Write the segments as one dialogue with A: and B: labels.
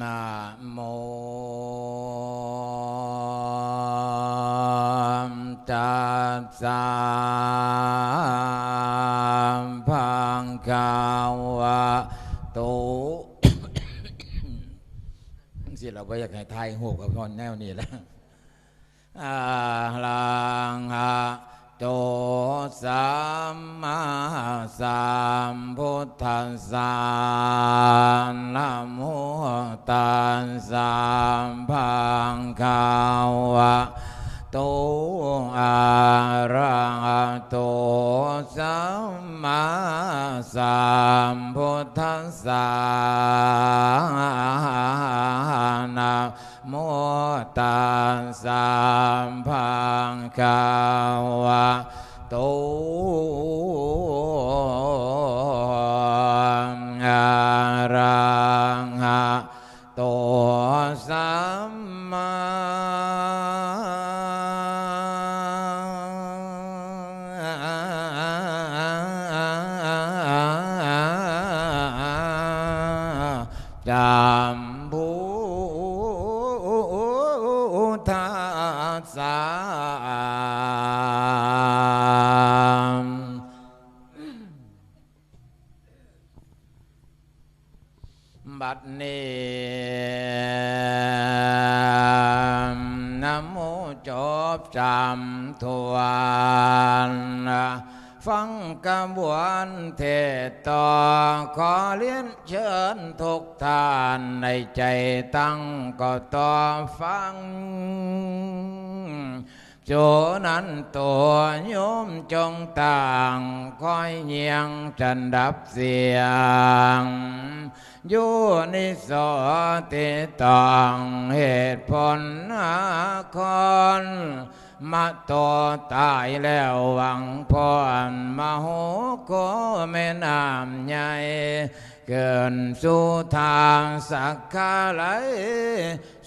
A: นะโมตัสสะภะคะวะโตสิเราไปอยากให้ทายหูกับพอนแนวนี้แล้วอาลังหะโตสัมมาสัมพุทธัสสะนะ อ ดนี้นโมจบจำทวนฟังกระบวนเทศต่อขอเลียนเชิญทุกท่านในใจตั้งก็ต่อฟัง โจนั้นตัวโยมจงต่างคอยเยียงจันดับเสียงอยู่ในสติตองเหตุผลหาคอนมาตัวตายแล้วหวังพรมาโหโกแม่น้ำใหญ่ เกินสู่ทางสักขาไหล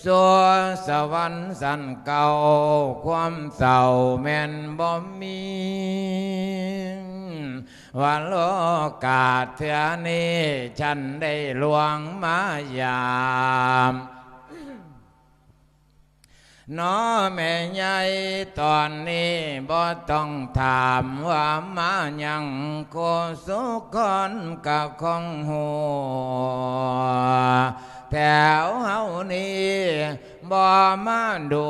A: สัวสวรรค์สันเก่า ความเศร้าแม่นบ่มีวันโลกาเทือนี้ฉันได้ลวงมายาม น้อแม่ใหญ่ตอนนี้บ่ต้องถามว่ามายังโคสุคนกับคงหัวแถวเฮานี้บ่มาดู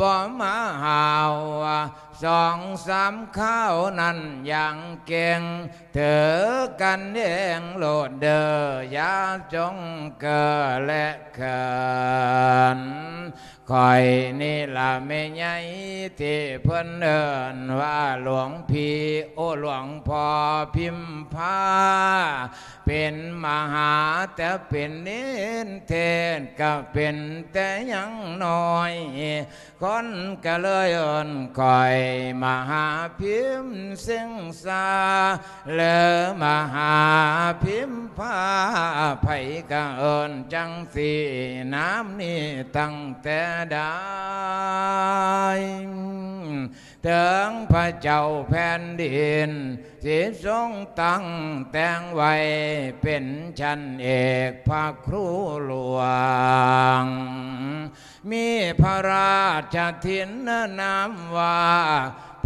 A: บ่มาหาวสองสามข้าวนั่นยังเก่งเถอกันเองโลดเดอยาจงเกิดและเขินคอยนี่ละไม่ใหญ่ที่เพิ่นเอินว่าหลวงพี่โอหลวงพ่อพิมพาเป็นมหาแต่เป็นเน้นเทศก็เป็นแต่ยังน้อย คนก็เลยเอินคอยมหาพิมพ์เสียงสาเลอมหาพิมพาไผก็เอินจังสีน้ำนี่ตั้งแต่ได้ ถึงพระเจ้าแผ่นดินสิทรงตั้งแต่งไว้ เป็นชั้นเอกพระครูหลวง มีพระราชทินนามว่า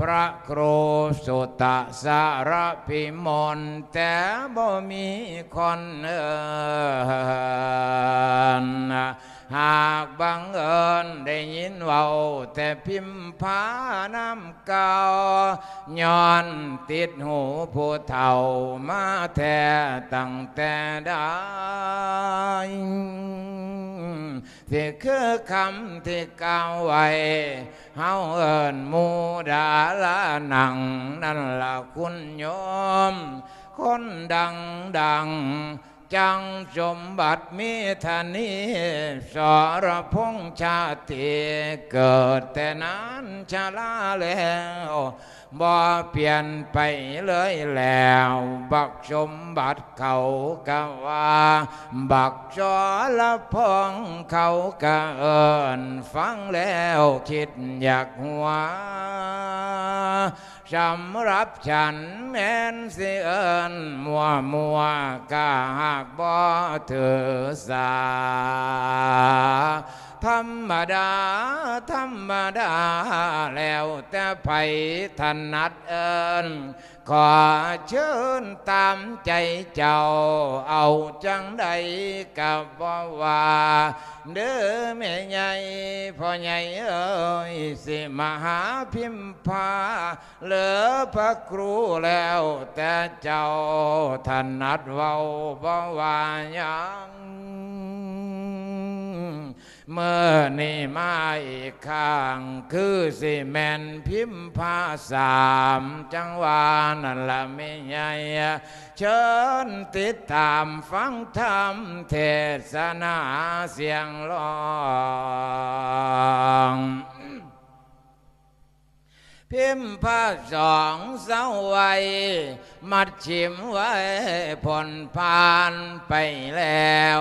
A: พระครูสุตสารพิมลแต่บ่มีคนเอิน หากบังเอิญได้ยินเว้าแต่พิมพ์ผาน้ำเก่าย้อนติดหูผู้เฒ่ามาแท้ตั้งแต่ได้ที่คือคำที่กล่าวไว้เฮาเอิญมูดาละหนัง นั่นละคุณโยม คนดังดัง จังสมบัติมิธานีสรพงษ์ชาติเกิดแต่นั้นชาลาแล้วบ่เปลี่ยนไปเลยแล้ว บักสมบัติเขากะว่า บักจอละพองเขากะเอินฟังแล้วคิดอยากหัวสำหรับฉันแม้นสิเอินมัวมัวกะหากบ่ถือสา ธรรมดา ธรรมดา แล้วแต่ไผถนัดเอินขอเชิญตามใจเจ้า เอาจังใดกับบ่ว่าเด้อแม่ใหญ่พ่อใหญ่เอ้ยสิมหาพิมพาเหลือพระครูแล้วแต่เจ้าถนัดเว้าบ่ว่ายัง เมื่อนี่มาอีกข้าง คือสิแมนพิมพ์ภาสามจังหวานั่นละไม่ใหญ่เชิญติดตามฟังธรรมเทศนาเสียงร้อง พิมพ์ผ้าสองเสาไว้มัดชิมไว้ผ่อนผานไปแล้ว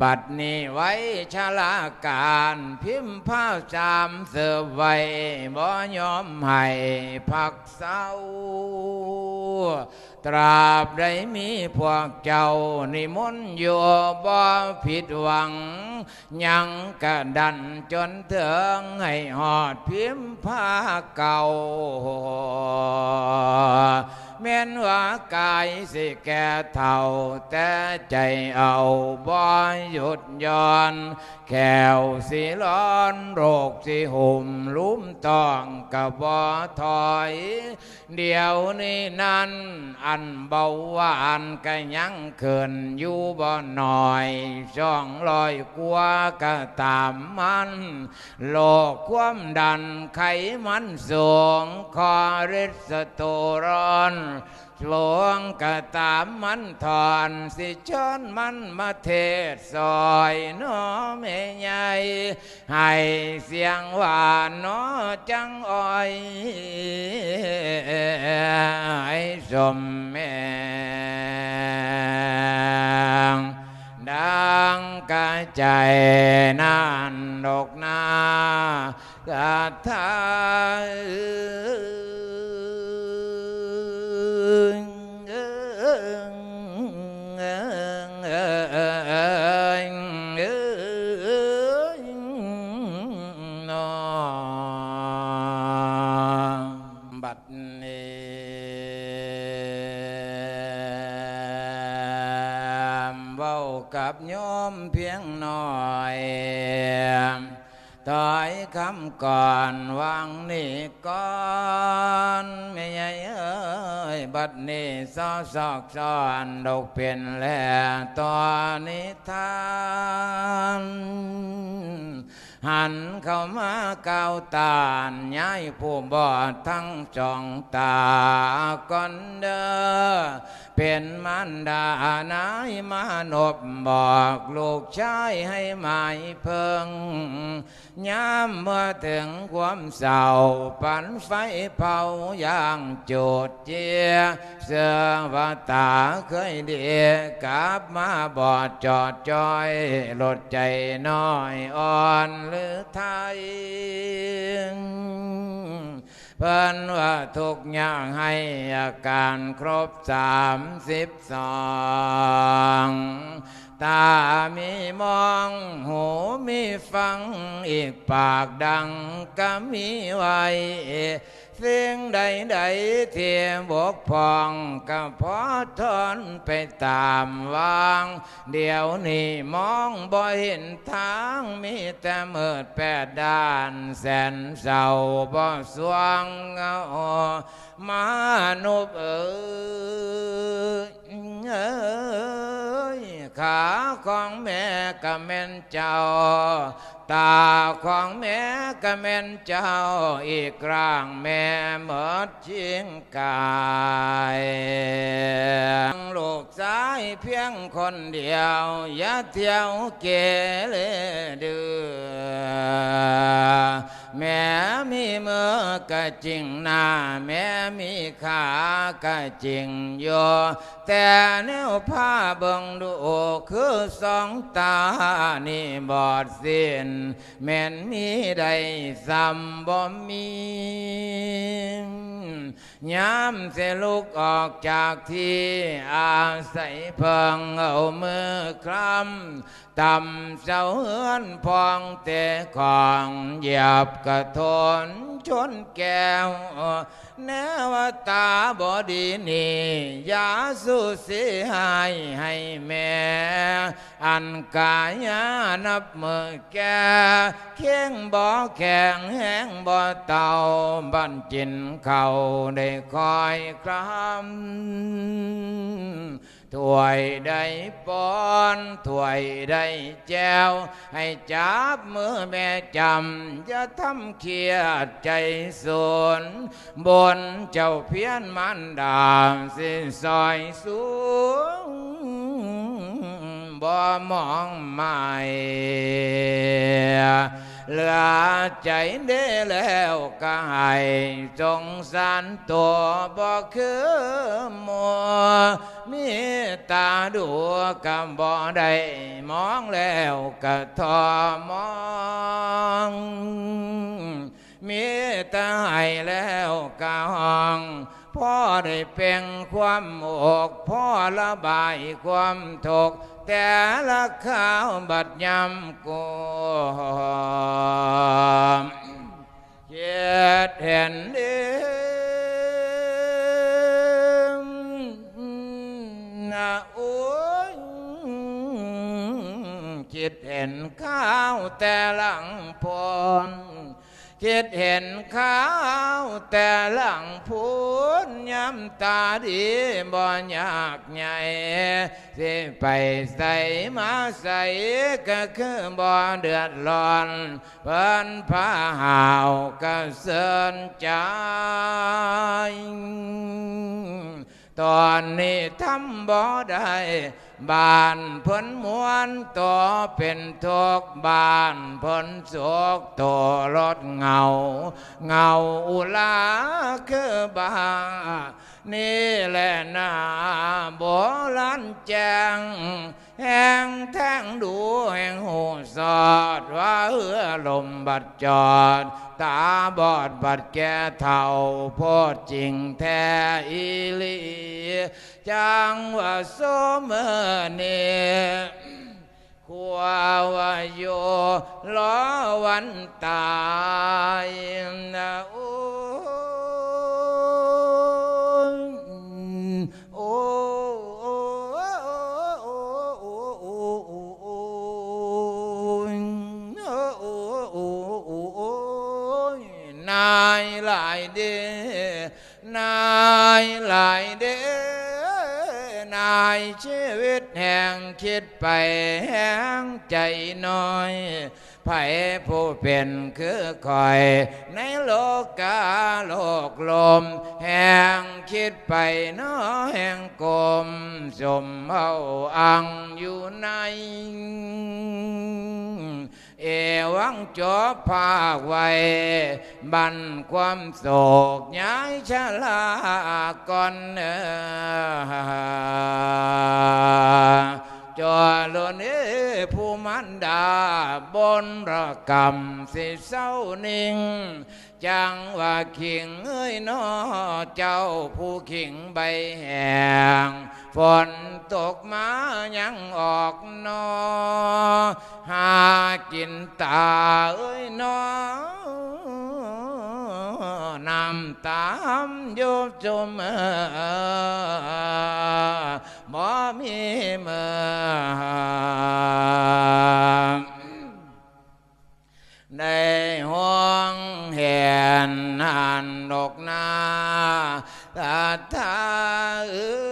A: บัดนี้ไว้ชลาการพิมพ์ผ้าสามเสือไว้บ่ยอมให้พักเศร้า ตราบใดมีพวกเจ้านิมนต์อยู่บ่ผิดหวัง ยังกระดันจนเถึงให้หอดพิมพ์ผ้าเก่า แม้นว่ากายสิแก่เท่า แต่ใจเอาบ่หยุดย้อนแขวสิร้อนโรคสิหุ่มลุ่มต้องกะบ่ถอย เดี๋ยวนี้นั้น อันเบาหวานก็ยังเขินอยู่บ่หน่อยช่องลอยกลัวก็ตามมันโลกความดันไขมันสูงคอริสโตรอนหลวงก็ตามมันถอนสิชนมันมาเทศซอยน้อแม่ใหญ่ให้เสียงหวานน้อจังอ้อยให้สมแมงดังกระใจนั่นดอกนากระทา เว้ากับโยมเพียงหน่อยต่อยคำก่อนวางนี่ก่อนไม่ใหญ่เอ้ยบัดนี้ซอซอกซ้อนดอกเปลี่ยนแล้วตอนนิทานหันเข้ามาเก้าตานย้ายผู้บอดทั้งจองตาก่อน เป็นมันดานายมานบบอกลูกชายให้หมายเพิงย้ำเมื่อถึงความเศร้าปันไฟเผาอย่างจุดเจียเสือว่าตาเคยเดียกลับมาบอดจอดจอยลดใจน้อยอ่อนหรือไทย เพิ่นว่าทุกอย่างให้อาการครบสามสิบสองตามีมอง หูมีฟัง อีกปากดังก็มีไว้ สิ่งใดใดๆที่บกพร่องก็พอทนไปตามวาง เดี๋ยวนี้มองบ่เห็นทางมีแต่มืดแปดด้านแสนเศร้าบ่สว่างเงามานุบเอ้ยเอ้ยขาของแม่ก็แม่นเจ้า ตาของแม่ก็แม่นเจ้าอีกร่างแม่หมดชิงกายลูกชายเพียงคนเดียว อย่าเที่ยวเกเรดือ แม้มีมือก็จริงนาแม้มีขาก็จริงโยแต่แนวผ้าเบิ่งดูคือสองตานี่บอดสิ้นแม่นมีใดซ้ำบ่มี ยามเสลุกออกจากที่อาศัยเพิงเอามือคลำต่ำเสาเฮือนพองเตะของเหยียบกระทนชนแก้วแนวตาบอดีนี่ยาสุสิหายให้แม่ อันกายานับมือแก่เคียงบ่อแข็งแห้งบ่อเต่าบันจินเขาได้คอยครำถวยได้ปอนถวยได้แจว ให้จับมือแม่จำอย่าทำเคียดใจสนบนเจ้าเพียนมันดามสิซอยสูงบ่มองไม่ เหลือใจได้แล้วก็ให้สงสารตัวบ่คือมัวมีตาดูก็บ่ได้มองแล้วก็ทอมองมีตาให้แล้วก็ห้องพ่อได้เป่งความอกพ่อระบายความถกข์ แต่ละข้าวบัดยำกูเจ็ดเห็นเดิมนะโอ้ยคิดเห็นข้าวแต่หลังพรคิดเห็นข้าวแต่หลังพูนย้ำตาดีบ่อยากใหญ่ สิไปใส่มาใส่ก็คือบ่เดือดร้อนเพิ่นพาหาวก็เสินใจตอนนี้ทำบ่ได้บ้านเพิ่นมวนตัวเป็นทุกบ้านเพิ่นสุกตัวรถเงา เงาอุลาคือบ้า นี่แหละนาโบราณแจงแห่งแท่งดูแห่งหูสอดว่าเอือลมบัดจอด ตาบอดบัดแก่เท่าโพดจริงแท้อีลีจังว่าโสมเนขัวว่าโยล้อวันตายนะโอ้ แห่งคิดไปแห่งใจน้อยไผผู้เป็นคือคอย ในโลกาโลกลม แห่งคิดไปน้อแห่งกลมสมเอาอังอยู่ใน เอวังจบภาคไว้บันความโศกย้ายชะลาก่อนเออจอลนี้ผู้มันดาบนระกรรมสิเศร้านิ่ง จังว่าขิงเอ้ยนอเจ้าผู้ขิงใบแหงฝนตกมายัง ออกนอหากินตาเอ้ยนานห้องเห็นหันดอกนาตาตาเออ